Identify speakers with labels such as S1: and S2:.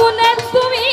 S1: শুনে তুমি